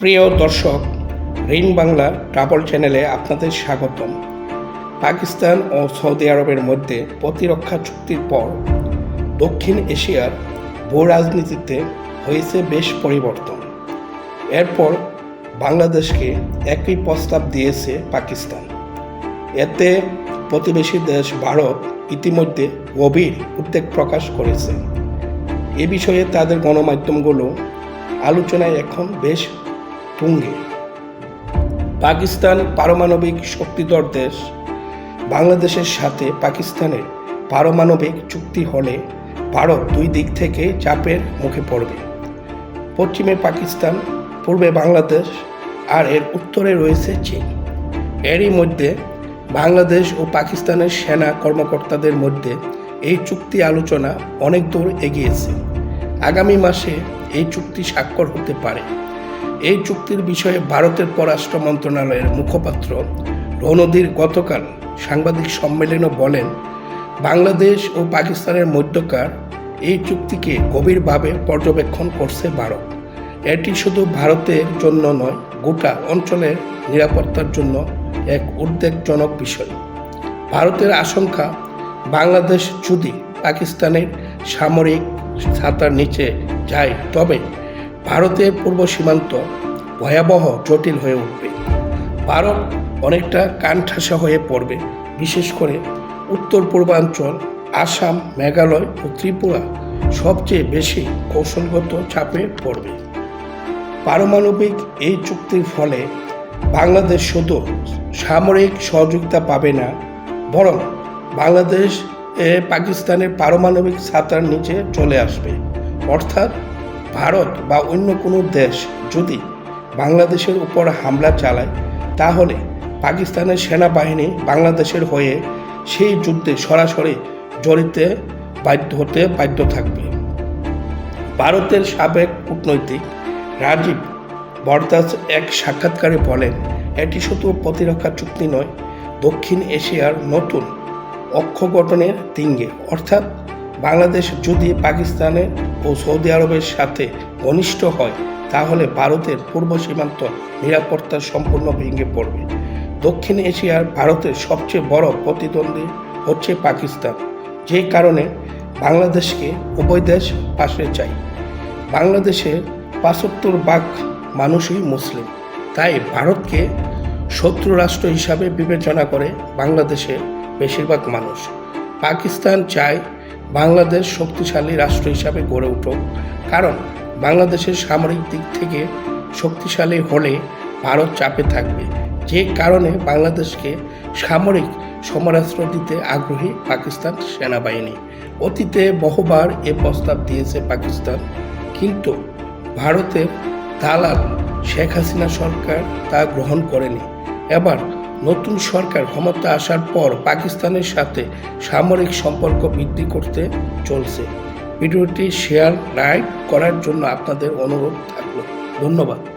প্রিয় দর্শক রিন বাংলা ট্রাভেল চ্যানেলে আপনাদের স্বাগতম। পাকিস্তান ও সৌদি আরবের মধ্যে প্রতিরক্ষা চুক্তির পর দক্ষিণ এশিয়ার ভূ রাজনীতিতে হয়েছে বেশ পরিবর্তন। এরপর বাংলাদেশকে একই প্রস্তাব দিয়েছে পাকিস্তান। এতে প্রতিবেশী দেশ ভারত ইতিমধ্যে গভীর উদ্বেগ প্রকাশ করেছে। এ বিষয়ে তাদের গণমাধ্যমগুলো আলোচনায় এখন বেশ তুঙ্গে পাকিস্তান পারমাণবিক শক্তিধর দেশ। বাংলাদেশের সাথে পাকিস্তানের পারমাণবিক চুক্তি হলে ভারত দুই দিক থেকে চাপের মুখে পড়বে। পশ্চিমে পাকিস্তান, পূর্বে বাংলাদেশ আর এর উত্তরে রয়েছে চীন। এরই মধ্যে বাংলাদেশ ও পাকিস্তানের সেনা কর্মকর্তাদের মধ্যে এই চুক্তি আলোচনা অনেক দূর এগিয়েছে। আগামী মাসে এই চুক্তি স্বাক্ষর হতে পারে। এই চুক্তির বিষয়ে ভারতের পররাষ্ট্র মন্ত্রণালয়ের মুখপাত্র রণধীর গতকাল সাংবাদিক সম্মেলনে বলেন, বাংলাদেশ ও পাকিস্তানের মধ্যকার এই চুক্তিকে গভীরভাবে পর্যবেক্ষণ করছে ভারত। এটি শুধু ভারতের জন্য নয়, গোটা অঞ্চলের নিরাপত্তার জন্য এক উদ্বেগজনক বিষয়। ভারতের আশঙ্কা, বাংলাদেশ যদি পাকিস্তানের সামরিক ছাতার নিচে যায়, তবে ভারতের পূর্ব সীমান্ত ভয়াবহ জটিল হয়ে উঠবে। ভারত অনেকটা কানঠাসা হয়ে পড়বে, বিশেষ করে উত্তর পূর্বাঞ্চল আসাম, মেঘালয় ও ত্রিপুরা সবচেয়ে বেশি কৌশলগত চাপে পড়বে। পারমাণবিক এই চুক্তির ফলে বাংলাদেশ শুধু সামরিক সহযোগিতা পাবে না, বরং বাংলাদেশ পাকিস্তানের পারমাণবিক ছাতার নিচে চলে আসবে। অর্থাৎ ভারত বা অন্য কোনো দেশ যদি বাংলাদেশের উপর হামলা চালায়, তাহলে পাকিস্তানের সেনাবাহিনী বাংলাদেশের হয়ে সেই যুদ্ধে সরাসরি জড়িতে বাধ্য হতে বাধ্য থাকবে। ভারতের সাবেক কূটনৈতিক রাজীব বরদাস এক সাক্ষাৎকারে বলেন, এটি শুধু প্রতিরক্ষা চুক্তি নয়, দক্ষিণ এশিয়ার নতুন অক্ষ গঠনের দিঙ্গে অর্থাৎ বাংলাদেশ যদি পাকিস্তানের ও সৌদি আরবের সাথে ঘনিষ্ঠ হয়, তাহলে ভারতের পূর্ব সীমান্ত নিরাপত্তা সম্পূর্ণ ভেঙে পড়বে। দক্ষিণ এশিয়ার ভারতের সবচেয়ে বড় প্রতিদ্বন্দ্বী হচ্ছে পাকিস্তান, যে কারণে বাংলাদেশকে উভয় দেশ পাশে চাই বাংলাদেশের পাঁচাত্তর ভাগ মানুষই মুসলিম, তাই ভারতকে শত্রু রাষ্ট্র হিসাবে বিবেচনা করে বাংলাদেশের বেশিরভাগ মানুষ। পাকিস্তান চায় বাংলাদেশ শক্তিশালী রাষ্ট্র হিসাবে গড়ে উঠুক। কারণ বাংলাদেশের সামরিক দিক থেকে শক্তিশালী হলে ভারত চাপে থাকবে। যে কারণে বাংলাদেশকে সামরিক সমরাস্ত্র দিতে আগ্রহী পাকিস্তান সেনাবাহিনী। অতীতে বহুবার এ প্রস্তাব দিয়েছে পাকিস্তান। কিন্তু ভারতের দালাল শেখ হাসিনা সরকার তা গ্রহণ করেনি। এবার নতুন সরকার ক্ষমতা আসার পর পাকিস্তানের সাথে সামরিক সম্পর্ক বৃদ্ধি করতে চলছে। ভিডিওটি শেয়ার, লাইক করার জন্য আপনাদের অনুরোধ থাকল। ধন্যবাদ।